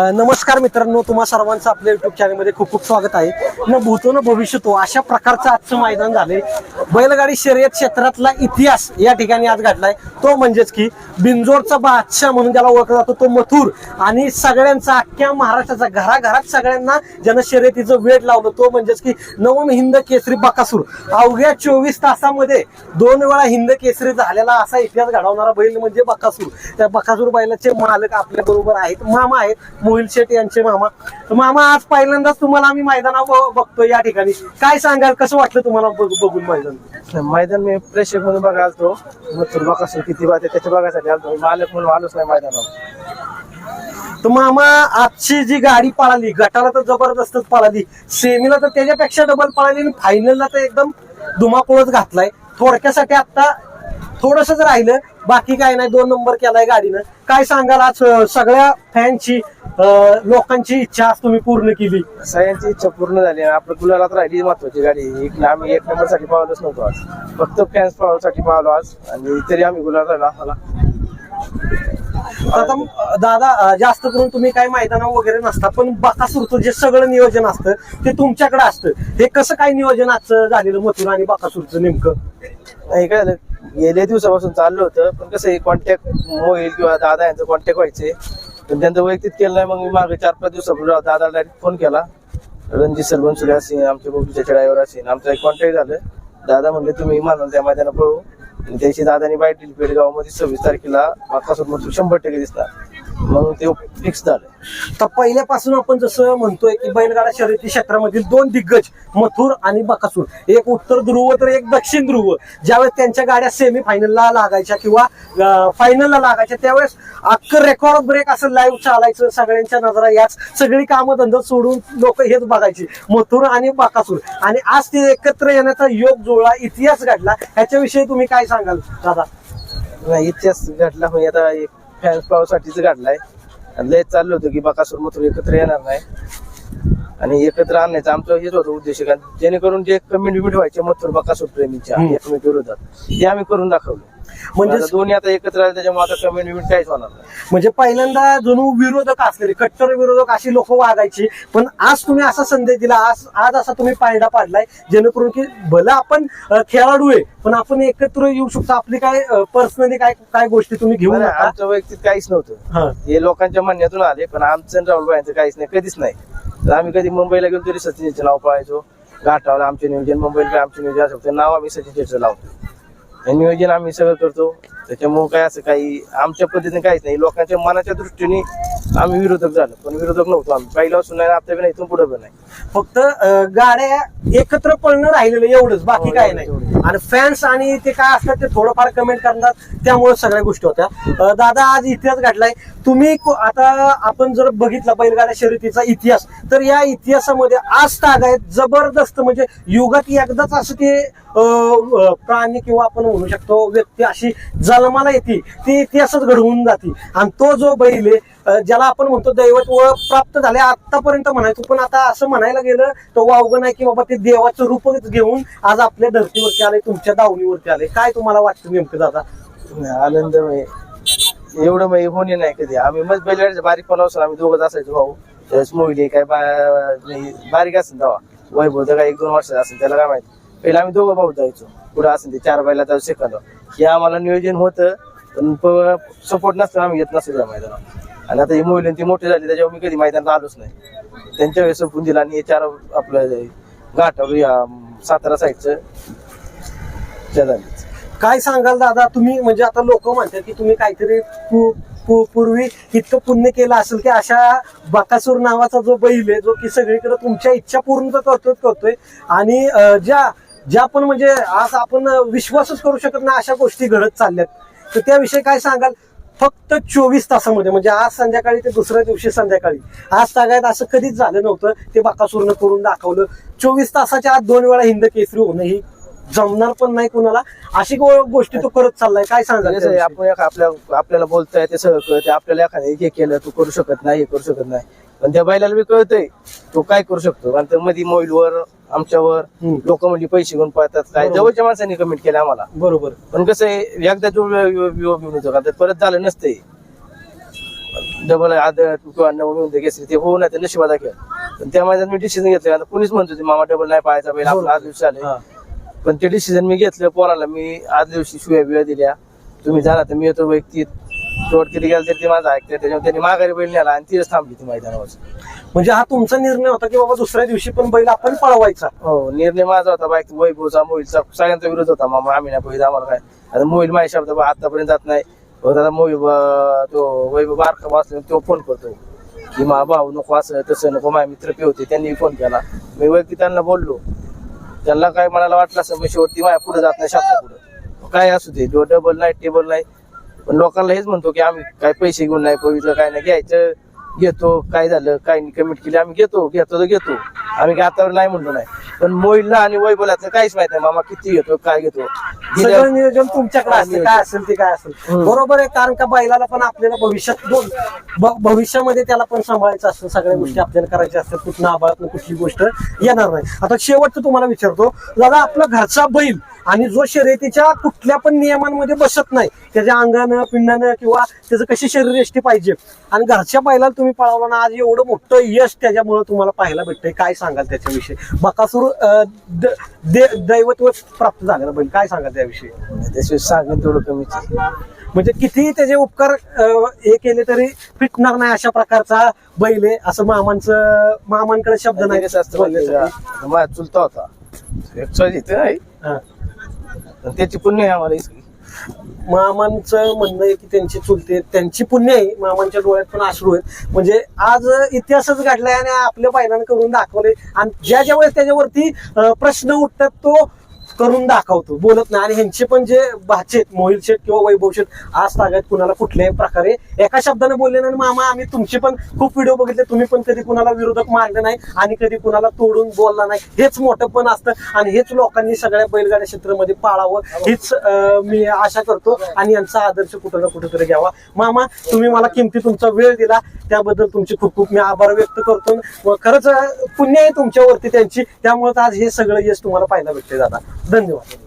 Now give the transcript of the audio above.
नमस्कार मित्रांनो तुम्हा सर्वांचं आपल्या युट्यूब चॅनलमध्ये खूप खूप स्वागत आहे. न भूतो न भविष्यतो अशा प्रकारचं आजचं मैदान झालंय. बैलगाडी शर्यत क्षेत्रातला इतिहास या ठिकाणी आज घडलाय. तो म्हणजेच की बिंजोरचा बादशाह म्हणून ज्याला ओळखला जातो तो मथुर. आणि सगळ्यांचा अख्ख्या महाराष्ट्राचा घराघरात सगळ्यांना ज्यानं शर्यतीचं वेळ लावलं तो म्हणजेच की नवम हिंद केसरी बकासूर. अवघ्या चोवीस तासामध्ये दोन वेळा हिंद केसरी झालेला असा इतिहास घडवणारा बैल म्हणजे बकासूर. त्या बकासूर बैलाचे मालक आपल्या बरोबर आहेत मामा आहेत मोहिल शेठ यांचे मामा. मामा आज पहिल्यांदाच तुम्हाला आम्ही मैदानावर बघतो या ठिकाणी. काय सांगाल कसं वाटलं तुम्हाला बघ- बघून मैदान? मैदान मी प्रेक्षक म्हणून बघायला आलतो. मथुर बकासूर किती बात आहे त्याच्या बघायसाठी आलतो. मालक म्हणून आलोच नाही मैदानावर. तर मामा आजची जी गाडी पळाली गटाला तर जबरदस्तच पळाली. सेमीला तर त्याच्यापेक्षा डबल पळाली आणि फायनलला तर एकदम धुमाकूळच घातलाय. थोडक्यासाठी आता थोडसच राहिलं. बाकी काय नाही दोन नंबर केलाय गाडीनं. काय सांगाल आज सगळ्या फॅनची लोकांची इच्छा आज तुम्ही पूर्ण केली. सगळ्यांची इच्छा पूर्ण झाली आणि आपलं गुलालात राहिली महत्वाची गाडी. एक आम्ही एक नंबरसाठी पावलोच नव्हतो आज. फक्त फॅन्स पावसाठी पावलो आज आणि तरी आम्ही गुलाल राहिलो आम्हाला. आता दादा जास्त करून तुम्ही काय मैदाना वगैरे नसता पण बाकासूरचं जे सगळं नियोजन असतं ते तुमच्याकडे असतं. हे कसं काय नियोजन आजचं झालेलं मथुर आणि बाकासूरचं नेमकं? नाही काय झालं? गेल्या दिवसापासून चाललं होतं पण कसं कॉन्टॅक्ट मोबाईल किंवा दादा यांचं कॉन्टॅक्ट व्हायचे पण त्यांचं वैयक्तिक केलं नाही मग मी मागे चार पाच दिवसापूर्वी दादा डायरेक्ट फोन केला. रणजित सर बनसुले असेल आमच्या बघूच्या ड्रायव्हर असेल आमचं एक कॉन्टॅक्ट झालं. दादा म्हणले तुम्ही मानाल त्या मैदानात पळू. आणि त्याची दादानी बाईट दिली पेडगाव सव्वीस तारखेला माकासोबत शंभर टक्के दिसणार. म्हणून ते फिक्स झालं. तर पहिल्यापासून आपण जसं म्हणतोय की बैलगाडा शर्यती क्षेत्रामधील दोन दिग्गज मथुर आणि बकासूर एक उत्तर ध्रुव तर एक दक्षिण ध्रुव. ज्यावेळेस त्यांच्या गाड्या सेमी फायनलला लागायच्या किंवा फायनलला लागायच्या त्यावेळेस अख्खं रेकॉर्ड ब्रेक असं लाईव्ह चालायचं सगळ्यांच्या नजरा याच सगळी कामं धंदा सोडून लोक हेच बघायची. मथुर आणि बकासूर. आणि आज ते एकत्र येण्याचा योग जुळला इतिहास घडला. ह्याच्याविषयी तुम्ही काय सांगाल दादा? इतिहास घडला म्हणजे आता एक फॅन्स पावसाठीच घडलाय आणि लय चाललं होतं की बकासूर मथुर एकत्र येणार नाही. आणि एकत्र आणण्याचं आमचं हेच होतं उद्देश कारण जेणेकरून जे कम्युनिटी व्हायचे मथुर बकासूर प्रेमीच्या. एकमेक विरोधात. ते आम्ही करून दाखवलं. म्हणजे दोन्ही आता एकत्र आले त्याच्यामुळे आता कम्युनिटी काहीच होणार नाही. म्हणजे पहिल्यांदा जणू विरोधक असलेले कट्टर विरोधक अशी लोक वागायची पण आज तुम्ही असा संदेश दिला आज आज असा तुम्ही पायडा पाडलाय जेणेकरून की भलं आपण अं, खेळाडू आहे पण आपण एकत्र येऊ शकतो. आपली काय पर्सनली काय काय गोष्टी तुम्ही घेऊ बरं, नका? आमचं वैयक्तिक काहीच नव्हतं. हा. लोकांच्या म्हणण्यातून आले पण आमचं आणि राहुल भाईंचं काहीच नाही कधीच नाही. तर आम्ही कधी मुंबईला गेलो तरी सचिनचं नाव पाहायचो. घाटावर आमचे नियोजन मुंबईला आमचे नियोजन असं नाव आम्ही सचिनचं लावतो. हे नियोजन आम्ही सगळं करतो. त्याच्यामुळे काय असं काही आमच्या पद्धतीने काहीच नाही. लोकांच्या मनाच्या दृष्टीने आम्ही विरोधक झालो. पण विरोधक नव्हतो आम्ही. पहिल्यापासून नाही आता बी नाही इथून पुढे पण नाही. फक्त गाड्या एकत्र पळणं राहिलेलं एवढंच. बाकी हो, काय नाही. आणि फॅन्स आणि ते काय असतात ते थोडंफार कमेंट करतात त्यामुळे सगळ्या गोष्टी होत्या. दादा आज इतिहास घडलाय. तुम्ही आता आपण जर बघितला बैलगाड्या शर्यतीचा इतिहास तर या इतिहासामध्ये आज ताग आहे जबरदस्त. म्हणजे युगात एकदाच असं ते प्राणी किंवा आपण म्हणू शकतो व्यक्ती अशी जन्माला येते ती इतिहासच घडवून जाते. आणि तो जो बैल आहे ज्याला आपण म्हणतो दैवत व प्राप्त झाले आतापर्यंत म्हणायचो पण आता असं म्हणायला गेलं तो वावगं नाही की बाबा ते देवाचं रूपच घेऊन आज आपल्या धर्तीवरती आले तुमच्या दावणीवरती आले काय तुम्हाला वाटतं नेमकं दादा? आनंद एवढं म्हणजे होणे नाही कधी. आम्ही मग बैलगाडीचं बारीक पण असं आम्ही दोघंच असायचो भाऊ. त्यावेळेस मोहिली काय बा- नाही, बारीक असेल तेव्हा. वैभव तर काय एक दोन वर्षाचा असेल त्याला काय माहिती. पहिला आम्ही दोघं भाऊ जायचो. पुढे असेल ते चार बैला तर शिकायला हे आम्हाला नियोजन होतं पण सपोर्ट नसतं आम्ही येत नसतो त्या मैदानात आणि आता हे मोहिले ते मोठे झाले त्याच्यावर मी कधी मैदानात आलोच नाही. त्यांच्या वेळेस सोपून दिला आणि हे चार आपलं घाटावर या सातारा साईडचं त्या काय सांगाल दादा? तुम्ही म्हणजे आता लोक म्हणतात की तुम्ही काहीतरी पू- पू- पूर्वी इतकं पुण्य केलं असेल की अशा बकासूर नावाचा जो बैल आहे जो की सगळीकडे तुमच्या इच्छा पूर्ण तर करतोय करतोय. आणि अं, ज्या ज्या पण म्हणजे आज आपण विश्वासच करू शकत नाही अशा गोष्टी घडत चालल्यात. तर त्याविषयी काय सांगाल? फक्त चोवीस तासामध्ये म्हणजे आज संध्याकाळी ते दुसऱ्या दिवशी संध्याकाळी. आज सगळ्यात असं कधीच झालं नव्हतं ते बाकासूरनं करून दाखवलं. चोवीस तासाच्या आत दोन वेळा हिंद केसरी होणं ही जमणार पण नाही कुणाला. अशी गोष्टी तो करत चाललाय काय सांगाल? आपण आपल्या आपल्याला बोलताय ते सगळं कळतंय. आपल्याला एखाद्या हे केलं तू करू शकत नाही हे करू शकत नाही. पण त्या बैलाला बी कळतंय तो काय करू शकतो. कारण त्या मध्ये मोबाईलवर आमच्यावर. लोक म्हणजे पैसे घेऊन पळतात. काय. जवळच्या माणसांनी कमेंट केलं आम्हाला. बरोबर. पण कसं आहे एकदा जो विवाह घेऊन होतो का परत झालं नसतंय. डबल आदत किंवा नवमी मध्ये केसरी ते होऊ नाही तर नशिबादा खेळ पण त्या मैदानात मी डिसिजन घेतलं आता कुणीच म्हणत मामा डबल नाही पाहायचा बैल आपला आज दिवशी आले. पण ते डिसिजन मी घेतलं पोराला. मी आज दिवशी शिव्या बिव्या दिल्या. तुम्ही झाला तर मी येतो व्यक्ती तोड किती गेला तरी ते माझा ऐकते त्याच्यामुळे त्यांनी माघारी बैल नेला आणि तीच थांबली ती मैदानावर. म्हणजे हा तुमचा निर्णय होता की बाबा दुसऱ्या दिवशी पण बैल आपण पळवायचा? हो निर्णय माझा होता बाईक वैभवचा मोहिलचा सगळ्यांचा विरोध होता. मामा आम्ही नाही पहिला आम्हाला काय. आता मोहिल माझ्या शब्द आतापर्यंत जात नाही. हो दादा मोहिल ब- तो वैभव बारका वाचला तो फोन करतो की मा भाऊ नको असं तसं नको. माझे मित्र पे होते. त्यांनी फोन केला. मी वैयक्तिक त्यांना बोललो. त्यांना काय मनाला वाटलं असं मी शेवटी माझ्या पुढे जात नाही शब्द पुढे. काय असू दे डबल नाही टेबल नाही. पण लोकांना हेच म्हणतो की आम्ही काय पैसे घेऊन नाही पवित्र काय नाही घ्यायचं घेतो काय झालं काय कमिट केली आम्ही घेतो घेतो तर घेतो. आम्ही काय आतावर नाही म्हणलो नाही. पण मोहिला आणि वैभवलाचं काहीच माहीत नाही मामा किती घेतो काय घेतो. सगळं नियोजन तुमच्याकडे असतं. काय असेल ते काय असेल. बरोबर आहे कारण का बैलाला पण आपल्याला भविष्यात दोन भविष्यामध्ये त्याला पण सांभाळायचं असतं. सगळ्या गोष्टी आपल्याला करायच्या असतात. कुठं आबाळात कुठली गोष्ट येणार नाही. आता शेवटचं तुम्हाला विचारतो. दादा आपला घरचा बैल आणि जो शर्यतीच्या कुठल्या पण नियमांमध्ये बसत नाही त्याच्या अंगानं पिंडानं किंवा त्याचं कशी शरीरयष्टी पाहिजे आणि घरच्या बैलाला तुम्ही पळवला ना आज एवढं मोठं यश त्याच्यामुळे तुम्हाला पाहायला भेटतंय. काय सांगाल त्याच्याविषयी? बकासूर दैवत्व प्राप्त झालं ना बैल. काय सांगाल त्याविषयी त्याशिवाय सांगेन तेवढं कमीच आहे. म्हणजे किती त्याचे उपकार अं, हे केले तरी फिटणार नाही अशा प्रकारचा बैल आहे असं मामांचं मामांकडे शब्द नाही? माझा चुलता होता एक्सवाय इथं आहे हा. पण त्याची पुण्य आहे आम्हाला. मामांचं म्हणणं आहे की त्यांची चुलते त्यांची पुण्य आहे मामांच्या डोळ्यात पण अश्रू आहेत म्हणजे आज इतिहासच घडलाय आणि आपल्या बैलांना करून दाखवले आणि ज्या ज्या वेळेस त्याच्यावरती अं, प्रश्न उठतात तो करून दाखवतो. बोलत नाही. आणि ह्यांचे पण जे भाचे मोहिल शेठ किंवा वैभव शेठ आज तागायत कुणाला कुठल्याही प्रकारे एका शब्दाने बोलले नाही. आणि मामा आम्ही तुमचे पण खूप व्हिडिओ बघितले. तुम्ही पण कधी कुणाला विरोधक मारले नाही आणि कधी कुणाला तोडून बोलला नाही. हेच मोठं पण असतं. आणि हेच लोकांनी सगळ्या बैलगाड्या क्षेत्रामध्ये पाळावं. हीच मी आशा करतो. आणि यांचा आदर्श कुठं ना कुठेतरी घ्यावा. मामा तुम्ही मला किमती तुमचा वेळ दिला. त्याबद्दल तुमचे खूप खूप मी आभार व्यक्त करतो. व खरंच पुण्य आहे तुमच्यावरती त्यांची. त्यामुळे आज हे सगळं यश तुम्हाला पाहायला भेटते दादा. धन्यवाद.